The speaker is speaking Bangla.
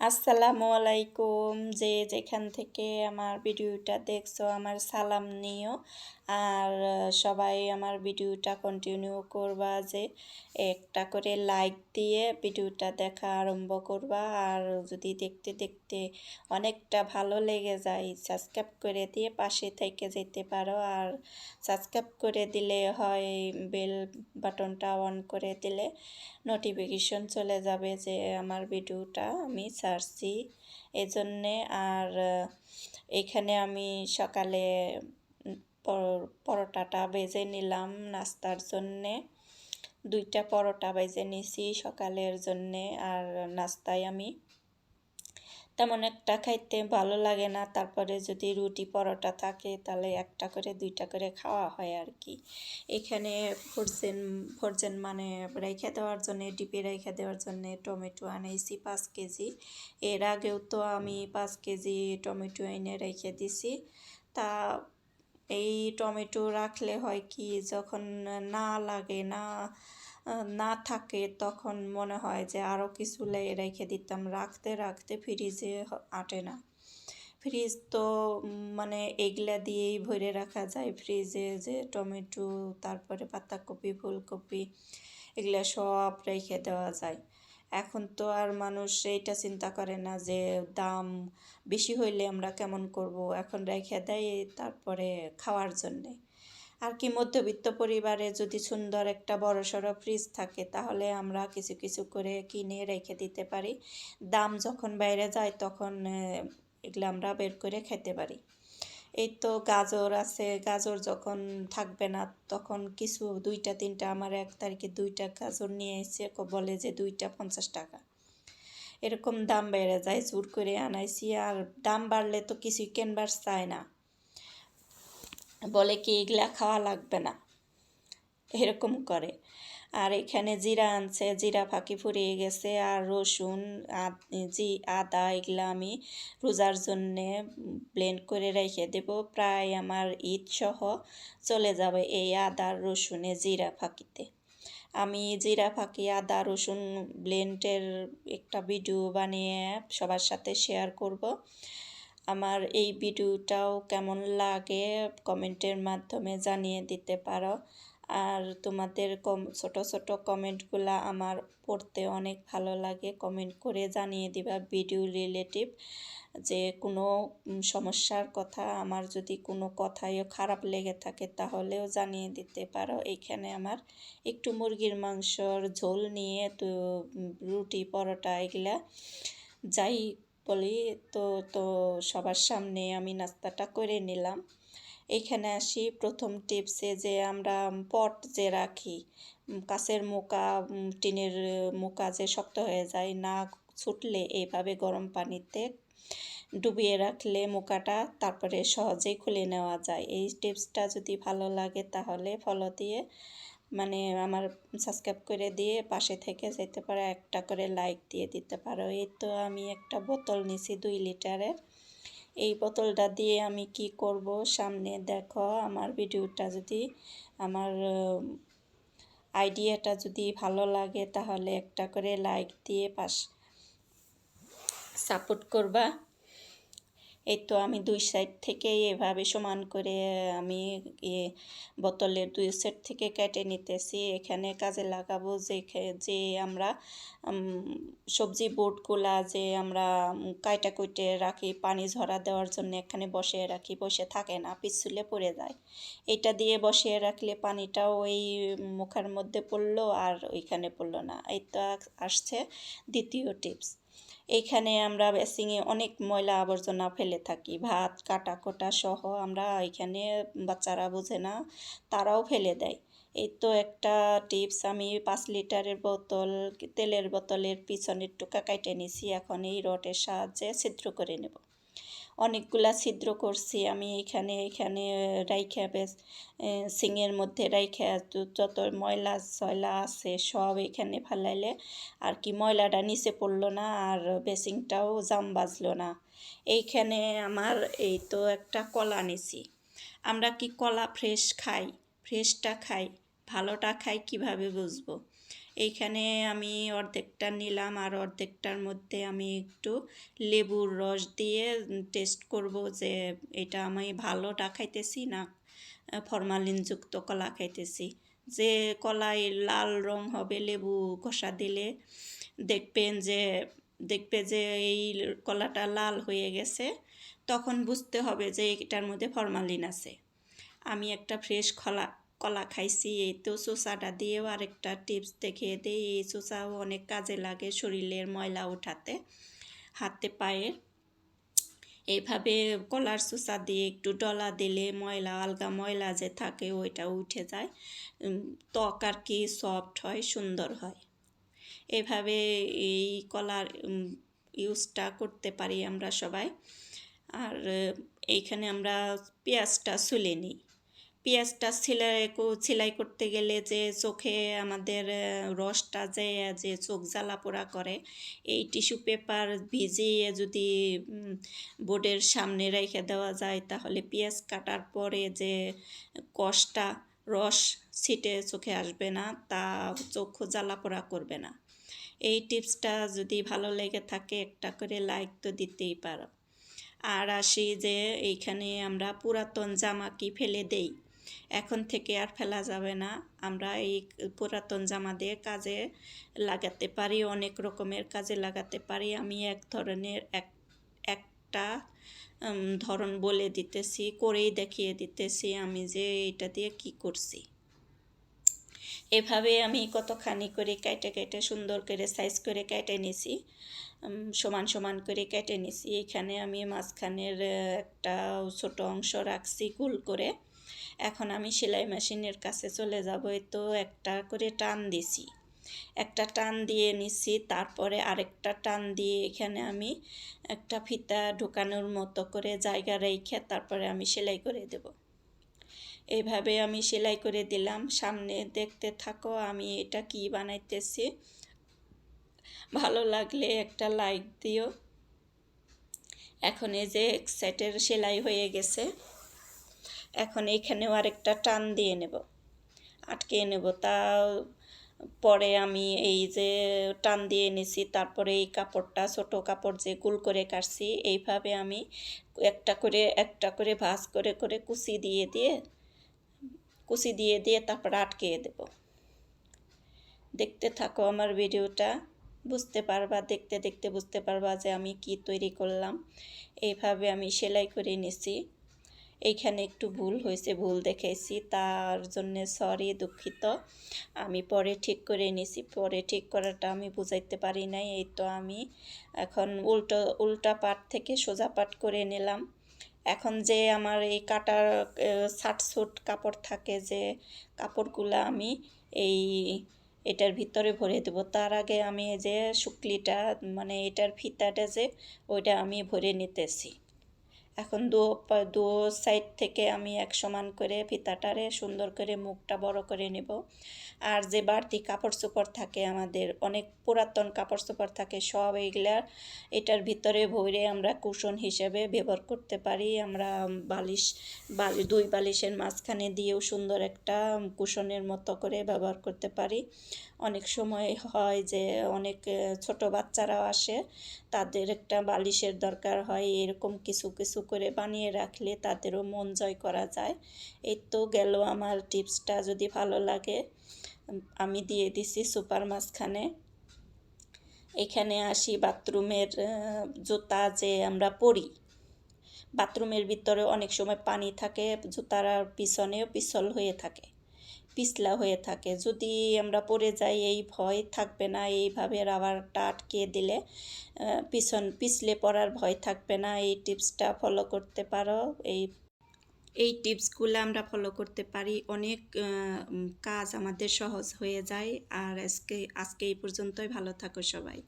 আসসালামু আলাইকুম। যে যেখান থেকে আমার ভিডিওটা দেখছ, আমার সালাম নিও। আর সবাই আমার ভিডিওটা কন্টিনিউ করবা যে একটা করে লাইক দিয়ে ভিডিওটা দেখা আরম্ভ করবা। আর যদি দেখতে দেখতে অনেকটা ভালো লেগে যায় সাবস্ক্রাইব করে দিয়ে পাশে থেকে যেতে পারো। আর সাবস্ক্রাইব করে দিলে হয় বেল বাটনটা অন করে দিলে নোটিফিকেশন চলে যাবে যে আমার ভিডিওটা আমি ছাড়ছি এজন্যে আর এখানে আমি সকালে পরোটাটা বেজে নিলাম নাস্তার জন্যে। দুইটা পরোটা বেজে নিছি সকালের জন্যে আর নাস্তায় আমি। তেমন একটা খাইতে ভালো লাগে না। তারপরে যদি রুটি পরোটা থাকে, তাহলে একটা করে, দুইটা করে খাওয়া হয় আর কি এখানে ফোরজেন ফরজেন মানে রেখে দেওয়ার জন্য, ডিপে রেখে দেওয়ার জন্য টমেটো আনাইছি পাঁচ কেজি। এর আগেও তো আমি পাঁচ কেজি টমেটো এনে রেখে দিছি। তা এই টমেটো রাখলে হয় কি, যখন না লাগে না না থাকে তখন মনে হয় যে আরও কিছু রেখে দিতাম। রাখতে রাখতে ফ্রিজে আটে না। ফ্রিজ তো মানে এগুলা দিয়েই ভরে রাখা যায়। ফ্রিজে যে টমেটো, তারপরে পাতাকপি, ফুলকপি, এগুলা সব রেখে দেওয়া যায়। এখন তো আর মানুষ এইটা চিন্তা করে না যে দাম বেশি হইলে আমরা কেমন করব? এখন রেখে দেয় তারপরে খাওয়ার জন্যে। আর কি মধ্যবিত্ত পরিবারে যদি সুন্দর একটা বড় সড়ো ফ্রিজ থাকে, তাহলে আমরা কিছু কিছু করে কিনে রেখে দিতে পারি। দাম যখন বাইরে যায়, তখন এগুলো আমরা বের করে খেতে পারি। এই তো গাজর আছে, গাজর যখন থাকবে না, তখন কিছু দুইটা, তিনটা, আমার এক তারিখে দুইটা গাজর নিয়ে এসে বলে যে দুইটা পঞ্চাশ টাকা। এরকম দাম বেড়ে যায়, জোর করে আনাইছি, আর দাম বাড়লে তো কিছুই কেনবার চায় না। বলে কি এগুলা খাওয়া লাগবে না। এরকম করে। আর এখানে জিরা আনছে, জিরা ফাঁকি ফুরিয়ে গেছে। আর রসুন জি আদা এগুলো আমি রোজার জন্যে ব্লেন্ড করে রেখে দেব। প্রায় আমার ঈদ সহ চলে যাবে এই আদা, রসুনে জিরা ফাঁকিতে। আমি জিরা ফাঁকি, আদা, রসুন ব্লেন্ডের একটা ভিডিও বানিয়ে সবার সাথে শেয়ার করব। আমার এই ভিডিওটাও কেমন লাগে কমেন্টের মাধ্যমে জানিয়ে দিতে পারো। আর তোমাদের কম, ছোট ছোট কমেন্টগুলো আমার পড়তে অনেক ভালো লাগে। কমেন্ট করে জানিয়ে দিবা ভিডিও রিলেটিভ যে কোনো সমস্যার কথা, আমার যদি কোনো কথায়ও খারাপ লেগে থাকে তাহলেও জানিয়ে দিতে পারো। এখানে আমার একটু মুরগির মাংসর ঝোল নিয়ে তো রুটি, পরোটা এগুলা যাই বলি, তো তো সবার সামনে আমি নাস্তাটা করে নিলাম। এইখানে আসি প্রথম টিপসে যে আমরা পট যে রাখি কাছের মোকা টিনের মোকা যে শক্ত হয়ে যায়, না ছুটলে এইভাবে গরম পানিতে ডুবিয়ে রাখলে মোকাটা তারপরে সহজেই খুলে নেওয়া যায়। এই টিপসটা যদি ভালো লাগে তাহলে ফলো দিয়ে মানে আমার সাবস্ক্রাইব করে দিয়ে পাশে থেকে যেতে পারো, একটা করে লাইক দিয়ে দিতে পারো। এই তো আমি একটা বোতল নিছি দুই লিটারের এই বোতলটা দিয়ে আমি কি করব? সামনে দেখো আমার ভিডিওটা যদি, আমার আইডিয়াটা যদি ভালো লাগে তাহলে একটা করে লাইক দিয়ে পাশ সাপোর্ট করবা। এই তো আমি দুই সাইড থেকে এভাবে সমান করে, আমি ইয়ে বোতলের দুই সাইড থেকে কেটে নিতেছি। এখানে কাজে লাগাবো যে যে আমরা সবজি বোটগুলা যে আমরা কাইটা কুইটে রাখি, পানি ঝরা দেওয়ার জন্য এখানে বসিয়ে রাখি, বসে থাকে না, পিছুলে পড়ে যায়। এটা দিয়ে বসিয়ে রাখলে পানিটাও ওই মুখের মধ্যে পড়ল আর ওইখানে পড়ল না। এই তো আসছে দ্বিতীয় টিপস এইখানে আমরা বেসিংয়ে অনেক ময়লা আবর্জনা ফেলে থাকি। ভাত কাটা কোটা সহ আমরা এখানে বাচ্চারা বোঝে না, তারাও ফেলে দেয়। এই তো একটা টিপস, আমি পাঁচ লিটারের বোতল, তেলের বোতলের পিছনের টুকা কাটে নিছি, এখন এই রটের সাহায্যে ছিদ্র করে নেব। অনেকগুলা ছিদ্র করছি আমি এখানে এখানে রাইখা বেশ সিংয়ের মধ্যে রাইখা যত ময়লা, সয়লা আছে সব এখানে ফেলাইলে আর কি ময়লাটা নিচে পড়ল না আর বেসিংটাও জাম বাজলো না। এইখানে আমার এই তো একটা কলা নিছি। আমরা কি কলা ফ্রেশ খাই? ফ্রেশটা খাই? ভালোটা খাই কীভাবে বুঝব? এইখানে আমি অর্ধেকটা নিলাম আর অর্ধেকটার মধ্যে আমি একটু লেবুর রস দিয়ে টেস্ট করব যে এটা আমি ভালোটা খাইতেছি না ফরমালিনযুক্ত কলা খাইতেছি। যে কলাই লাল রং হবে লেবু কষা দিলে দেখবেন যে, দেখবে যে এই কলাটা লাল হয়ে গেছে, তখন বুঝতে হবে যে এটার মধ্যে ফরমালিন আছে। আমি একটা ফ্রেশ কলা কলা খাইছি, এই তো চোষাটা দিয়েও আরেকটা টিপস দেখিয়ে দিই। এই চোষাও অনেক কাজে লাগে শরীরের ময়লা ওঠাতে, হাতে, পায়ে। এইভাবে কলার চোষা দিয়ে একটু ডলা দিলে ময়লা, আলগা ময়লা যে থাকে ওইটা উঠে যায়। ত্বক আর কি সফট হয়, সুন্দর হয়। এভাবে এই কলার ইউজটা করতে পারি আমরা সবাই। আর, এইখানে আমরা পেঁয়াজটা সুলে নিই। পেঁয়াজটা সেলাই সেলাই করতে গেলে যে চোখে আমাদের রসটা যে যে চোখ জ্বালা পোড়া করে, এই টিস্যু পেপার ভিজিয়ে যদি বোর্ডের সামনে রেখে দেওয়া যায়, তাহলে পেঁয়াজ কাটার পরে যে কষটা, রস ছিটে চোখে আসবে না, তা চোখ জ্বালা পোড়া করবে না। এই টিপসটা যদি ভালো লেগে থাকে, একটা করে লাইক তো দিতেই পারো। আর আসি যে, এইখানে আমরা পুরাতন জামা কি ফেলে দেই? এখন থেকে আর ফেলা যাবে না। আমরা এই পুরাতন জামা দিয়ে কাজে লাগাতে পারি, অনেক রকমের কাজে লাগাতে পারি। আমি এক ধরনের এক, একটা ধরন বলে দিতেছি, করেই দেখিয়ে দিতেছি আমি যে এটা দিয়ে কি করছি। এভাবে আমি কতখানি করে কেটে কেটে, সুন্দর করে সাইজ করে কেটে নিছি সমান সমান করে কেটে নিছি। এখানে আমি মাঝখানের একটা ছোট অংশ রাখছি গুল করে। এখন আমি সেলাই মেশিনের কাছে চলে যাব তো একটা করে টান দিছি। একটা টান দিয়ে নিছি, তারপরে আরেকটা টান দিয়ে এখানে আমি একটা ফিতা ঢোকানোর মতো করে জায়গা রেখে তারপরে আমি সেলাই করে দেব। এইভাবে আমি সেলাই করে দিলাম। সামনে দেখতে থাকো, আমি এটা কি বানাইতেছি। ভালো লাগলে একটা লাইক দিও। এখন এই যে এক সেটের সেলাই হয়ে গেছে। এখন এইখানেও আরেকটা টান দিয়ে নেব, আটকে নেব। তা পরে আমি এই যে টান দিয়ে নিছি, তারপরে এই কাপড়টা, ছোট কাপড় যে গুল করে কাটছি, এইভাবে আমি একটা করে একটা করে ভাজ করে করে কুচি দিয়ে দিয়ে, কুচি দিয়ে দিয়ে তারপর আটকে দেব। দেখতে থাকো আমার ভিডিওটা, বুঝতে পারবা, দেখতে দেখতে বুঝতে পারবা যে আমি কি তৈরি করলাম। এইভাবে আমি সেলাই করে নিছি। এইখানে একটু ভুল হয়েছে, ভুল দেখেছি। তার জন্য সরি দুঃখিত। আমি পরে ঠিক করে নিছি। পরে ঠিক করাটা আমি বুঝাইতে পারি নাই। এই তো আমি এখন উল্টো, উল্টা পাট থেকে সোজা পাট করে নিলাম। এখন যে আমার এই কাটার ছাট কাপড় থাকে যে কাপড়গুলো আমি এই এটার ভিতরে ভরে দেব। তার আগে আমি যে শুকলিটা মানে এটার ফিতাটা যে, ওইটা আমি ভরে নিতেছি। এখন দু দু সাইড থেকে আমি এক সমান করে ফিতাটারে সুন্দর করে মুখটা বড় করে নেব। আর যে বাড়তি কাপড় চোপড় থাকে আমাদের, অনেক পুরাতন কাপড় চোপড় থাকে, সব এইগুলার, এটার ভিতরে ভরে আমরা কুশন হিসেবে ব্যবহার করতে পারি। আমরা বালিশ, বালি, দুই বালিশের মাঝখানে দিয়েও সুন্দর একটা কুশনের মতো করে ব্যবহার করতে পারি। অনেক সময় হয় যে অনেক ছোট বাচ্চারাও আসে, তাদের একটা বালিশের দরকার হয়, এরকম কিছু কিছু করে বানিয়ে রাখলে তাদেরও মন জয় করা যায়। এই তো গেল আমার টিপসটা, যদি ভালো লাগে আমি দিয়ে দিছি সুপার মাঝখানে। এখানে আসি বাথরুমের জুতা যে আমরা পরি। বাথরুমের ভিতরে অনেক সময় পানি থাকে, জুতার পিছনেও পিছল হয়ে থাকে। পিছলা হয়ে থাকে। যদি আমরা পড়ে যাই, এই ভয় থাকবে না, এইভাবে রাবারটা আটকে দিলে পিছন, পিছলে পড়ার ভয় থাকবে না। এই টিপসটা ফলো করতে পারো। এই এই টিপসগুলো আমরা ফলো করতে পারি। অনেক কাজ আমাদের সহজ হয়ে যায়। আর আজকে আজকে এই পর্যন্তই। ভালো থাকো সবাই।